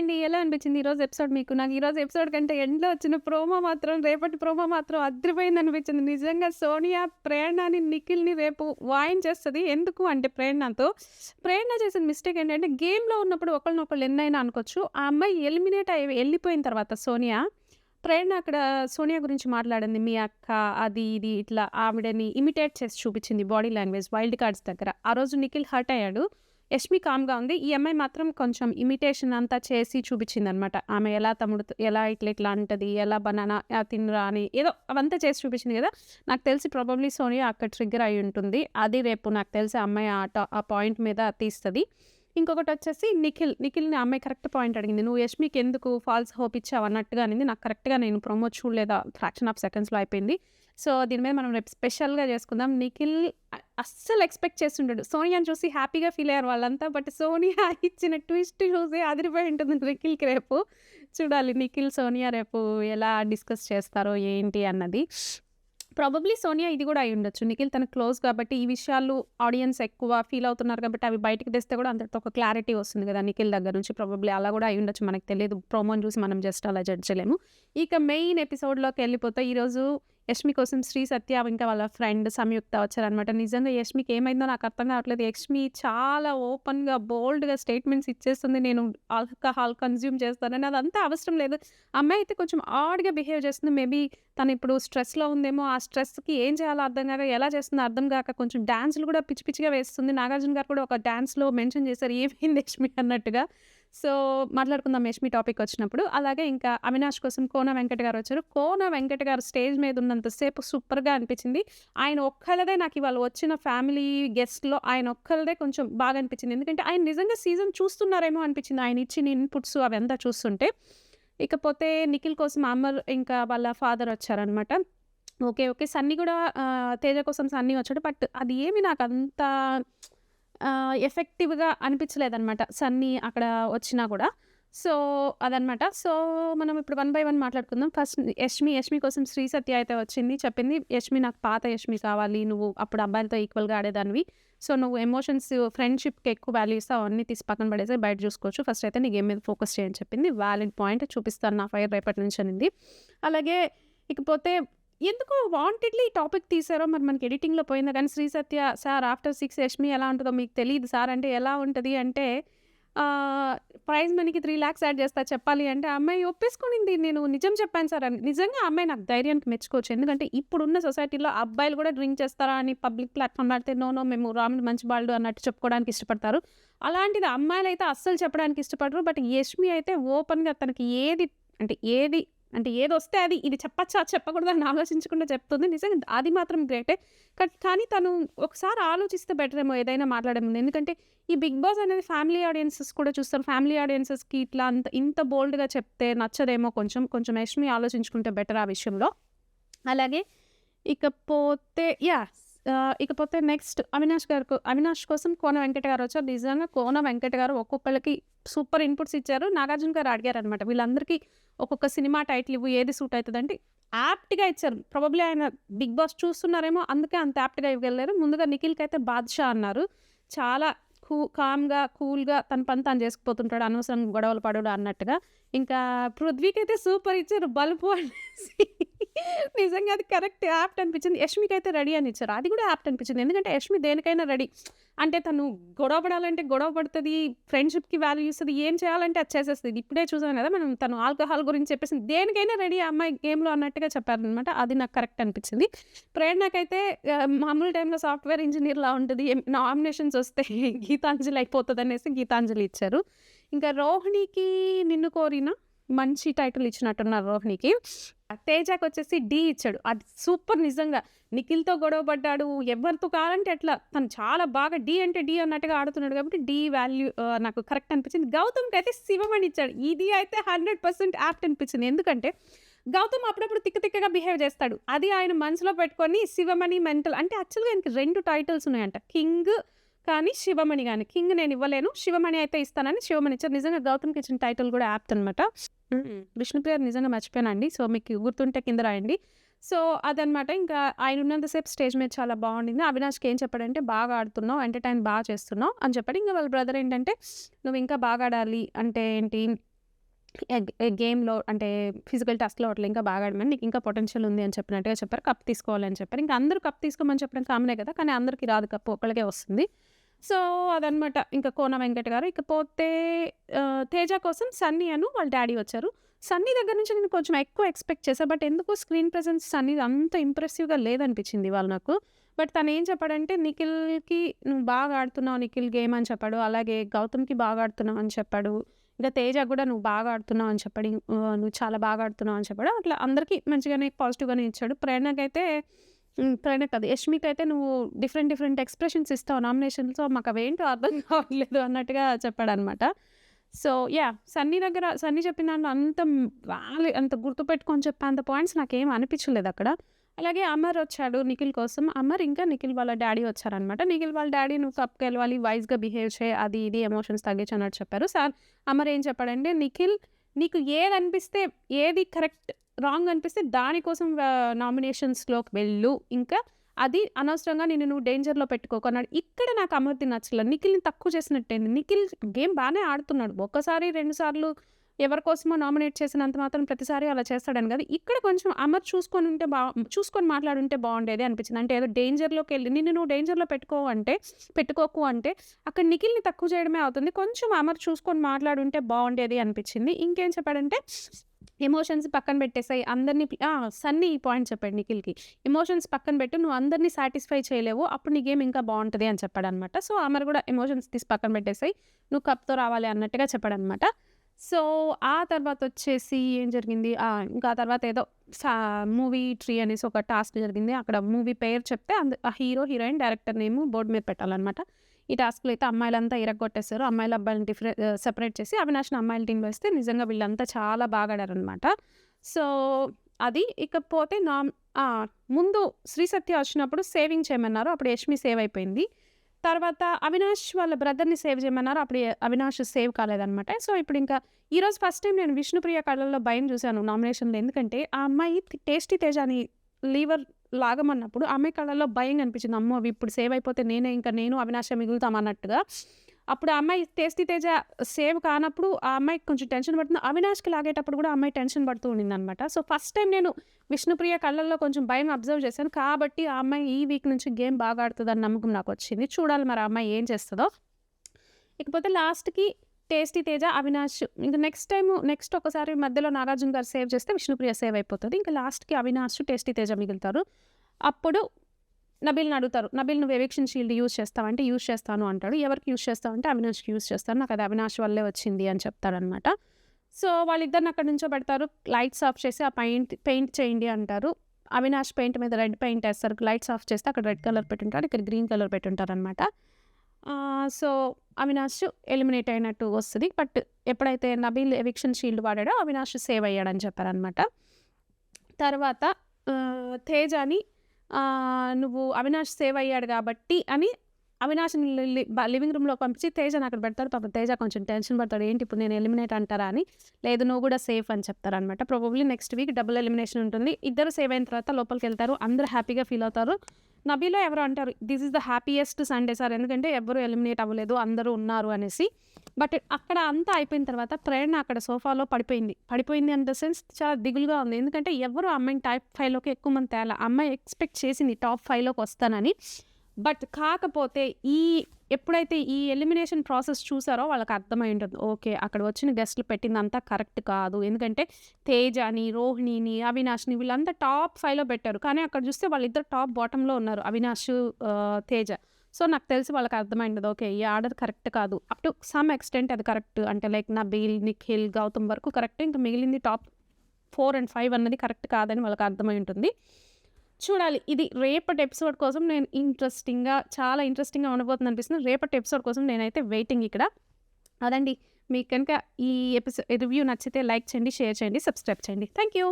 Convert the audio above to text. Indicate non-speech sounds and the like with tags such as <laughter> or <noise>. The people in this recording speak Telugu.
అండి. ఎలా అనిపించింది ఈరోజు ఎపిసోడ్ మీకు? నాకు ఈరోజు ఎపిసోడ్ కంటే ఎండ్‌లో వచ్చిన ప్రోమో మాత్రం రేపటి ప్రోమో మాత్రం అదిరిపోయిందనిపించింది. నిజంగా సోనియా ప్రేరణని, నిఖిల్‌ని రేపు వాయించేస్తుంది ఎందుకు అంటే ప్రేరణతో ప్రేరణ చేసిన మిస్టేక్ ఏంటంటే గేమ్‌లో ఉన్నప్పుడు ఒకళ్ళనొకళ్ళు ఎన్నైనా అనుకోవచ్చు. ఆ అమ్మాయి ఎలిమినేట్ అయ్యి వెళ్ళిపోయిన తర్వాత సోనియా, ప్రేరణ అక్కడ సోనియా గురించి మాట్లాడింది. మీ అక్క అది ఇది ఇట్లా ఆవిడని ఇమిటేట్ చేసి చూపించింది బాడీ లాంగ్వేజ్ వైల్డ్ కార్డ్స్ దగ్గర. ఆ రోజు నిఖిల్ హర్ట్ అయ్యాడు. యష్మి కామ్‌గా ఉంది. ఈ అమ్మాయి మాత్రం కొంచెం ఇమిటేషన్ అంతా చేసి చూపించింది అనమాట ఆమె ఎలా తమ్ముడు ఎలా ఇట్లా ఇట్లా అంటది, ఎలా బనానా తినరా అని ఏదో అవంతా చేసి చూపించింది కదా! నాకు తెలిసి ప్రాబబ్లీ సోనియా అక్కడ ట్రిగ్గర్ అయి ఉంటుంది. అది రేపు నాకు తెలిసి ఆ అమ్మాయి ఆ ట ఆ పాయింట్ మీద తీస్తుంది ఇంకొకటి వచ్చేసి నిఖిల్. నిఖిల్‌ని అమ్మాయి కరెక్ట్ పాయింట్ అడిగింది. "నువ్వు యష్మికి ఎందుకు ఫాల్స్ హోప్ ఇచ్చావు" అన్నట్టుగా అనింది. నాకు కరెక్ట్‌గా నేను ప్రోమో చూడలేదా ఫ్రాక్షన్ ఆఫ్ సెకండ్స్‌లో అయిపోయింది. సో, దీని మీద మనం రేపు స్పెషల్‌గా చేసుకుందాం. నిఖిల్ అస్సలు ఎక్స్‌పెక్ట్ చేస్తుంటాడు సోనియాని చూసి హ్యాపీగా ఫీల్ అయ్యారు వాళ్ళంతా. బట్ సోనియా <laughs> ఇచ్చిన ట్విస్ట్ చూసి అదిరిపోయి ఉంటుంది నిఖిల్‌కి రేపు. చూడాలి నిఖిల్, సోనియా రేపు ఎలా డిస్కస్ చేస్తారో ఏంటి అన్నది. ప్రాబబ్లీ సోనియా ఇది కూడా అయ్యుండొచ్చు. నిఖిల్ తన క్లోజ్ కాబట్టి ఈ విషయాలు ఆడియన్స్ ఎక్కువ ఫీల్ అవుతున్నారు కాబట్టి అవి బయటకు తెస్తే కూడా అంతటితో ఒక క్లారిటీ వస్తుంది కదా! నిఖిల్ దగ్గర నుంచి ప్రాబబ్లీ అలా కూడా అయ్యుండొచ్చు. మనకు తెలియదు ప్రోమోని చూసి మనం జస్ట్ అలా జడ్జ్ చేయలేము. ఇక మెయిన్ ఎపిసోడ్లోకి వెళ్ళిపోతే ఈరోజు యష్మి కోసం శ్రీ సత్య ఇంకా వాళ్ళ ఫ్రెండ్ సంయుక్త వచ్చారనమాట. నిజంగా యష్మికి ఏమైందో నాకు అర్థం కావట్లేదు. యష్మి చాలా ఓపెన్‌గా, బోల్డ్‌గా స్టేట్మెంట్స్ ఇచ్చేస్తుంది. నేను ఆల్కహాల్ కన్జ్యూమ్ చేస్తానని. అదంతా అవసరం లేదు. అమ్మాయి అయితే కొంచెం ఆడ్‌గా బిహేవ్ చేస్తుంది. మేబీ తను ఇప్పుడు స్ట్రెస్‌లో ఉందేమో. ఆ స్ట్రెస్‌కి ఏం చేయాలో అర్థం కాక, ఎలా చేస్తుందో అర్థం కాక కొంచెం డ్యాన్స్లు కూడా పిచ్చి పిచ్చిగా వేస్తుంది. నాగార్జున గారు కూడా ఒక డ్యాన్స్లో మెన్షన్ చేశారు. ఏమైంది యష్మి అన్నట్టుగా. సో, మాట్లాడుకుందాం యష్మి టాపిక్ వచ్చినప్పుడు. అలాగే ఇంకా అవినాష్ కోసం కోన వెంకట గారు వచ్చారు. కోన వెంకట గారు స్టేజ్ మీద ఉన్నంతసేపు సూపర్‌గా అనిపించింది. ఆయన ఒక్కళ్ళదే నాకు ఇవాళ వచ్చిన ఫ్యామిలీ గెస్ట్‌లో ఆయన ఒక్కళ్ళదే కొంచెం బాగా అనిపించింది. ఎందుకంటే ఆయన నిజంగా సీజన్ చూస్తున్నారేమో అనిపించింది. ఆయన ఇచ్చిన ఇన్‌పుట్స్ అవంతా చూస్తుంటే. ఇకపోతే నిఖిల్ కోసం అమర్ ఇంకా వాళ్ళ ఫాదర్ వచ్చారనమాట. ఓకే. ఓకే. సన్నీ కూడా తేజ కోసం సన్నీ వచ్చాడు. బట్ అది ఏమి నాకు అంత ఎఫెక్టివ్‌గా అనిపించలేదనమాట. సన్నీ అక్కడ వచ్చినా కూడా. సో, అదనమాట. సో, మనం ఇప్పుడు వన్ బై వన్ మాట్లాడుకుందాం. ఫస్ట్ యష్మి, యష్మి కోసం శ్రీ సత్య అయితే వచ్చింది. చెప్పింది యష్మి నాకు పాత యష్మి కావాలి. నువ్వు అప్పుడు అబ్బాయిలతో ఈక్వల్‌గా ఆడేదానివి. సో, నువ్వు ఎమోషన్స్, ఫ్రెండ్‌షిప్‌కి ఎక్కువ వాల్యూ ఇస్తావు. అవన్నీ తీసి పక్కన పడేసి బయట చూసుకోవచ్చు. ఫస్ట్ అయితే నీ గేమ్ మీద ఫోకస్ చేయని చెప్పింది. Valid point. చూపిస్తాను నా ఫైర్ రేపటి నుంచి అనింది. అలాగే ఇకపోతే ఎందుకో వాంటెడ్‌లీ ఈ టాపిక్ తీశారో మరి మనకి ఎడిటింగ్‌లో పోయిందా కానీ Sri Satya sir after six Yashmi ఎలా ఉంటుందో మీకు తెలియదు సార్ అంటే ఎలా ఉంటుంది అంటే ఆహ్, ప్రైజ్ మనీకి 3,00,000 యాడ్ చేస్తా చెప్పాలి అంటే అమ్మాయి ఒప్పేసుకునింది. నేను నిజం చెప్పాను సార్ అని. నిజంగా అమ్మాయి నాకు ధైర్యానికి మెచ్చుకోవచ్చు. ఎందుకంటే ఇప్పుడున్న సొసైటీలో అబ్బాయిలు కూడా డ్రింక్ చేస్తారా అని పబ్లిక్ ప్లాట్ఫామ్ మాట్లాడితే నో, నో మేము రాముడు మంచి బాళ్ళు అన్నట్టు చెప్పుకోవడానికి ఇష్టపడతారు. అలాంటిది అమ్మాయిలు అయితే అస్సలు చెప్పడానికి ఇష్టపడరు. బట్ యష్మి అయితే ఓపెన్‌గా తనకి ఏది అంటే ఏది అంటే ఏదొస్తే అది ఇది చెప్పచ్చా? చెప్పకూడదు అని ఆలోచించకుండా చెప్తుంది. నిజంగా అది మాత్రం గ్రేటే. కట్ కానీ తను ఒకసారి ఆలోచిస్తే బెటర్ ఏమో ఏదైనా మాట్లాడే ముందు. ఎందుకంటే ఈ బిగ్ బాస్ అనేది ఫ్యామిలీ ఆడియన్సెస్ కూడా చూస్తారు. ఫ్యామిలీ ఆడియన్సెస్‌కి ఇట్లా అంత ఇంత బోల్డ్‌గా చెప్తే నచ్చదేమో కొంచెం. కొంచెం యష్మి ఆలోచించుకుంటే బెటర్ ఆ విషయంలో. అలాగే ఇకపోతే యా ఇకపోతే నెక్స్ట్ అవినాష్ గారు అవినాష్ కోసం కోన వెంకట గారు వచ్చారు. నిజంగా కోన వెంకట గారు ఒక్కొక్కరికి సూపర్ ఇన్‌పుట్స్ ఇచ్చారు. నాగార్జున గారు అడిగారు అనమాట వీళ్ళందరికీ ఒక్కొక్క సినిమా టైటిల్ ఇవ్వు. ఏది సూట్ అవుతుందంటే యాప్ట్‌గా ఇచ్చారు. ప్రాబబ్లీ ఆయన బిగ్ బాస్ చూస్తున్నారేమో అందుకే అంత యాప్ట్‌గా ఇవ్వగలిగారు. ముందుగా నిఖిల్‌కైతే బాద్‌షా అన్నారు. చాలా కూ కామ్‌గా, కూల్‌గా తన పని తాను చేసుకుపోతుంటాడు. అనవసరం గొడవలు పడడు అన్నట్టుగా. ఇంకా పృథ్వీకైతే సూపర్ ఇచ్చారు. బల్బు అనేసి నిజంగా అది కరెక్ట్ యాప్ట్ అనిపించింది. యష్మికి అయితే రెడీ అని ఇచ్చారు. అది కూడా యాప్ట్ అనిపించింది. ఎందుకంటే యష్మి దేనికైనా రెడీ. అంటే తను గొడవ పడాలంటే గొడవ పడుతుంది ఫ్రెండ్‌షిప్‌కి వాల్యూ ఇస్తుంది ఏం చేయాలంటే అది చేసేస్తుంది ఇప్పుడే చూసాం కదా! మనం తను ఆల్కహాల్ గురించి చెప్పేసింది. దేనికైనా రెడీ అమ్మాయి గేమ్‌లో అన్నట్టుగా చెప్పారనమాట. అది నాకు కరెక్ట్ అనిపించింది. ప్రేరణకైతే మామూలు టైంలో సాఫ్ట్‌వేర్ ఇంజనీర్లా ఉంటుంది నామినేషన్స్ వస్తే <laughs> గీతాంజలి అయిపోతదనేసి గీతాంజలి ఇచ్చారు. ఇంకా రోహిణికి నిన్ను కోరిన మంచి టైటిల్ ఇచ్చినట్టున్నారు రోహిణికి. తేజకొచ్చేసి డి ఇచ్చాడు. అది సూపర్ నిజంగా. నిఖిల్‌తో గొడవ పడ్డాడు. ఎవరితో కావాలంటే అట్లా తను చాలా బాగా డి అంటే డి అన్నట్టుగా ఆడుతున్నాడు కాబట్టి డి వాల్యూ నాకు కరెక్ట్ అనిపించింది. గౌతమ్‌కైతే శివమణి ఇచ్చాడు. ఇది అయితే 100% యాప్ట్ అనిపించింది. ఎందుకంటే గౌతమ్ అప్పుడప్పుడు తిక్క తిక్కగా బిహేవ్ చేస్తాడు. అది ఆయన మనసులో పెట్టుకొని శివమణి మెంటల్ అంటే యాక్చువల్‌గా ఆయనకి రెండు టైటిల్స్ ఉన్నాయంట. కింగ్ కానీ, శివమణి కానీ కింగ్ నేను ఇవ్వలేను. శివమణి అయితే ఇస్తానని శివమణి ఇచ్చారు. నిజంగా గౌతమ్‌కి ఇచ్చిన టైటిల్ కూడా యాప్ట్ అనమాట. విష్ణుప్రియ నిజంగా మర్చిపోయానండి. సో, మీకు గుర్తుంటే కింద రాయండి. సో, అదనమాట. ఇంకా ఆయన ఉన్నంత సేపు స్టేజ్ మీద చాలా బాగుండింది. అవినాష్‌కి ఏం చెప్పాడంటే బాగా ఆడుతున్నావు. ఎంటర్‌టైన్ బాగా చేస్తున్నావు అని చెప్పాడు. ఇంకా వాళ్ళ బ్రదర్ ఏంటంటే నువ్వు ఇంకా బాగా ఆడాలి అంటే ఏంటి గేమ్‌లో అంటే ఫిజికల్ టాస్క్‌లో అట్లా ఇంకా బాగా ఆడమని నీకు ఇంకా పొటెన్షియల్ ఉంది అని చెప్పినట్టుగా చెప్పారు. కప్ తీసుకోవాలని చెప్పారు. ఇంకా అందరూ కప్ తీసుకోమని చెప్పడం కామనే కదా! కానీ అందరికీ రాదు కప్పు ఒకళ్ళకే వస్తుంది. సో, అదనమాట. ఇంకా కోన వెంకట గారు. ఇకపోతే తేజ కోసం సన్నీ అను వాళ్ళ డాడీ వచ్చారు. సన్నీ దగ్గర నుంచి నేను కొంచెం ఎక్కువ ఎక్స్‌పెక్ట్ చేశాను బట్ ఎందుకో స్క్రీన్ ప్రజెన్స్ సన్నీ అంత ఇంప్రెసివ్‌గా లేదనిపించింది వాళ్ళు నాకు. బట్ తను ఏం చెప్పాడంటే నిఖిల్‌కి "నువ్వు బాగా ఆడుతున్నావు నిఖిల్ గేమ్" అని చెప్పాడు. అలాగే గౌతమ్‌కి బాగా ఆడుతున్నావు అని చెప్పాడు. ఇంకా తేజ కూడా "నువ్వు బాగా ఆడుతున్నావు" అని చెప్పాడు. "నువ్వు చాలా బాగా ఆడుతున్నావు" అని చెప్పాడు. అట్లా అందరికి మంచిగానే పాజిటివ్‌గానే ఇచ్చాడు. ప్రేరణకైతే హ్మ్. ప్రేరణ కాదు. అయితే "నువ్వు డిఫరెంట్ డిఫరెంట్ ఎక్స్‌ప్రెషన్స్ ఇస్తావు నామినేషన్స్‌లో మాకవేంటో అర్థం <laughs> కావట్లేదు" అన్నట్టుగా చెప్పాడనమాట. సో, యా సన్నీ దగ్గర సన్నీ చెప్పిన దాంట్లో అంత వాలే అంత గుర్తుపెట్టుకొని చెప్పేంత పాయింట్స్ నాకేం అనిపించలేదక్కడ. అలాగే అమర్ వచ్చాడు నిఖిల్ కోసం. అమర్ ఇంకా నిఖిల్ వాళ్ళ డాడీ వచ్చారనమాట. నిఖిల్ వాళ్ళ డాడీ "నువ్వు కప్ గెలవాలి, వైజ్గా బిహేవ్ చేయి" అది ఇది ఎమోషన్స్ తగ్గించు అన్నట్టు చెప్పారు. సార్ అమర్ ఏం చెప్పాడంటే "నిఖిల్ నీకు ఏది అనిపిస్తే ఏది కరెక్ట్, రాంగ్ అనిపిస్తే దానికోసం నామినేషన్స్‌లోకి వెళ్ళు. ఇంకా అది అనవసరంగా నేను నువ్వు డేంజర్‌లో పెట్టుకోకు" అన్నాడు. ఇక్కడ నాకు అమర్‌ది నచ్చలేదు నిఖిల్‌ని తక్కువ చేసినట్టయింది. నిఖిల్ గేమ్ బాగానే ఆడుతున్నాడు. ఒక్కసారి, రెండుసార్లు ఎవరి కోసమో నామినేట్ చేసినంత మాత్రం ప్రతిసారి అలా చేస్తాడని కదా ఇక్కడ కొంచెం అమర్ చూసుకొని ఉంటే బా చూసుకొని మాట్లాడుంటే బాగుండేది అనిపించింది. అంటే ఏదో డేంజర్లోకి వెళ్ళి నిన్ను నువ్వు డేంజర్‌లో పెట్టుకో అంటే పెట్టుకోకు అంటే అక్కడ నిఖిల్‌ని తక్కువ చేయడమే అవుతుంది. కొంచెం అమర్ చూసుకొని మాట్లాడుంటే బాగుండేది అనిపించింది. ఇంకేం చెప్పాడంటే ఎమోషన్స్ పక్కన పెట్టేసాయి అందరిని సన్నీ ఈ పాయింట్ చెప్పాడు నిఖిల్‌కి. ఎమోషన్స్ పక్కన పెట్టు. నువ్వు అందరినీ సాటిస్ఫై చేయలేవు. అప్పుడు నీ గేమ్ ఇంకా బాగుంటుంది అని చెప్పాడనమాట. సో, అమర్ కూడా ఎమోషన్స్ తీసి పక్కన పెట్టేసాయి నువ్వు కప్‌తో రావాలి అన్నట్టుగా చెప్పాడనమాట. సో, ఆ తర్వాత వచ్చేసి ఏం జరిగింది? ఇంకా ఆ తర్వాత ఏదో సా మూవీ ట్రీ అనేసి ఒక టాస్క్ జరిగింది. అక్కడ మూవీ పేరు చెప్తే అందు ఆ hero, heroine, director name board మీద పెట్టాలన్నమాట ఈ టాస్క్‌లో అయితే అమ్మాయిలంతా ఇరగ్గొట్టేసారు. అమ్మాయిలు, అబ్బాయిలను డిఫరె సెపరేట్ చేసి అవినాష్‌ని అమ్మాయిల టీంలో వేస్తే నిజంగా వీళ్ళంతా చాలా బాగా ఆడారనమాట. సో, అది. ఇకపోతే నామ్ ముందు శ్రీ సత్య వచ్చినప్పుడు సేవింగ్ చేయమన్నారు. అప్పుడు యష్మి సేవ్ అయిపోయింది. తర్వాత అవినాష్ వాళ్ళ బ్రదర్‌ని సేవ్ చేయమన్నారు. అప్పుడు అవినాష్ సేవ్ కాలేదనమాట. సో, ఇప్పుడు ఇంకా ఈరోజు ఫస్ట్ టైం నేను విష్ణుప్రియ కళల్లో భయం చూశాను నామినేషన్‌లో. ఎందుకంటే ఆ అమ్మాయి టేస్టీ తేజాని లీవర్ లాగమన్నప్పుడు ఆమె కళ్ళలో భయం భయం కనిపించింది. అమ్మో! ఇప్పుడు సేవ్ అయిపోతే నేనే ఇంకా నేను అవినాశం మిగులుతాం అన్నట్టుగా. అప్పుడు ఆ అమ్మాయి టేస్టీ తేజ సేవ్ కానప్పుడు ఆ అమ్మాయికి కొంచెం టెన్షన్ పడుతుంది. అవినాష్‌కి లాగేటప్పుడు కూడా అమ్మాయి టెన్షన్ పడుతూ ఉండిందనమాట. సో, ఫస్ట్ టైం నేను విష్ణుప్రియ కళ్ళల్లో కొంచెం భయం అబ్జర్వ్ చేశాను. కాబట్టి ఆ అమ్మాయి ఈ వీక్ నుంచి గేమ్ బాగా ఆడుతదని నమ్మకం నాకు వచ్చింది చూడాలి మరి ఆ అమ్మాయి ఏం చేస్తుందో ఇకపోతే లాస్ట్‌కి టేస్టీ తేజ, అవినాష్ ఇంక నెక్స్ట్ టైము నెక్స్ట్ ఒకసారి మధ్యలో నాగార్జున గారు సేవ్ చేస్తే విష్ణుప్రియ సేవ్ అయిపోతుంది ఇంకా లాస్ట్‌కి అవినాష్, టేస్టీ తేజ మిగులుతారు. అప్పుడు నబీల్‌ని అడుగుతారు. నబీల్ నువ్వు ఎవిక్షన్ షీల్డ్ యూజ్ చేస్తావంటే యూజ్ చేస్తాను అంటాడు. ఎవరికి యూజ్ చేస్తావు అంటే అవినాష్‌కి యూజ్ చేస్తాను. నాకు అది అవినాష్ వల్లే వచ్చింది అని చెప్తాడనమాట. సో, వాళ్ళిద్దరిని అక్కడ నుంచోబెడతారు. లైట్స్ ఆఫ్ చేసి ఆ పెయింట్ పెయింట్ చేయండి అంటారు. అవినాష్ పెయింట్ మీద రెడ్ పెయింట్ వేస్తారు లైట్స్ ఆఫ్ చేస్తే అక్కడ రెడ్ కలర్ పెట్టుంటారు. ఇక్కడ గ్రీన్ కలర్ పెట్టుంటారు అనమాట సో, అవినాష్ ఎలిమినేట్ అయినట్టు వస్తుంది బట్ ఎప్పుడైతే నబీల్ ఎవిక్షన్ షీల్డ్ వాడాడో అవినాష్ సేవ్ అయ్యాడని చెప్పారనమాట. తర్వాత ఆహ్, తేజని నువ్వు అవినాష్ సేవ్ అయ్యాడు కాబట్టి అని అవినాష్‌ని లివింగ్ రూమ్‌లోకి పంపించి తేజని అక్కడ పెడతారు. పాపం తేజ కొంచెం టెన్షన్ పడతాడు. ఏంటి ఇప్పుడు నేను ఎలిమినేట్ అంటారా అని. లేదు నువ్వు కూడా సేఫ్ అని చెప్తారనమాట. Probably next week double elimination ఉంటుంది. ఇద్దరు సేవ్ అయిన తర్వాత లోపలికి వెళ్తారు అందరూ హ్యాపీగా ఫీల్ అవుతారు. నబీలో ఎవరు అంటారు this is the happiest Sunday sir. ఎందుకంటే ఎవ్వరు ఎలిమినేట్ అవ్వలేదు. అందరూ ఉన్నారు అనేసి. బట్ అక్కడ అంతా అయిపోయిన తర్వాత ప్రేరణ అక్కడ సోఫాలో పడిపోయింది. పడిపోయింది ఇన్ ద సెన్స్ చాలా దిగులుగా ఉంది. ఎందుకంటే ఎవ్వరు అమ్మాయిని టాప్ ఫైవ్లోకి ఎక్కువ మంది తేలా. ఆ అమ్మాయి ఎక్స్‌పెక్ట్ చేసింది టాప్ ఫైవ్లోకి వస్తానని. బట్ కాకపోతే ఈ ఎప్పుడైతే ఈ ఎలిమినేషన్ ప్రాసెస్ చూసారో వాళ్ళకి అర్థమై ఉంటుంది. ఓకే. అక్కడ వచ్చిన గెస్ట్‌లు పెట్టిందంతా కరెక్ట్ కాదు. ఎందుకంటే తేజని, రోహిణిని, అవినాష్‌ని వీళ్ళంతా టాప్ ఫైవ్లో పెట్టారు. కానీ అక్కడ చూస్తే వాళ్ళిద్దరు టాప్ బాటంలో ఉన్నారు. అవినాష్, తేజ. సో, నాకు తెలిసి వాళ్ళకి అర్థమైంటుంది ఓకే. ఈ ఆర్డర్ కరెక్ట్ కాదు. అప్ టు సమ్ ఎక్స్‌టెంట్ అది కరెక్ట్. అంటే లైక్ నా బీల్ నిఖిల్, గౌతమ్ వరకు కరెక్ట్ ఇంకా మిగిలింది టాప్ ఫోర్ అండ్ ఫైవ్ అన్నది కరెక్ట్ కాదని వాళ్ళకి అర్థమై ఉంటుంది. చూడాలి. ఇది రేపటి ఎపిసోడ్ కోసం నేను ఇంట్రెస్టింగ్‌గా చాలా ఇంట్రెస్టింగ్‌గా ఉండబోతుంది అనిపిస్తుంది. రేపటి ఎపిసోడ్ కోసం నేనైతే వెయిటింగ్ ఇక్కడ. అదండి. మీకు కనుక ఈ ఎపిసోడ్ రివ్యూ నచ్చితే లైక్ చేయండి, షేర్ చేయండి, సబ్స్క్రైబ్ చేయండి. Thank you.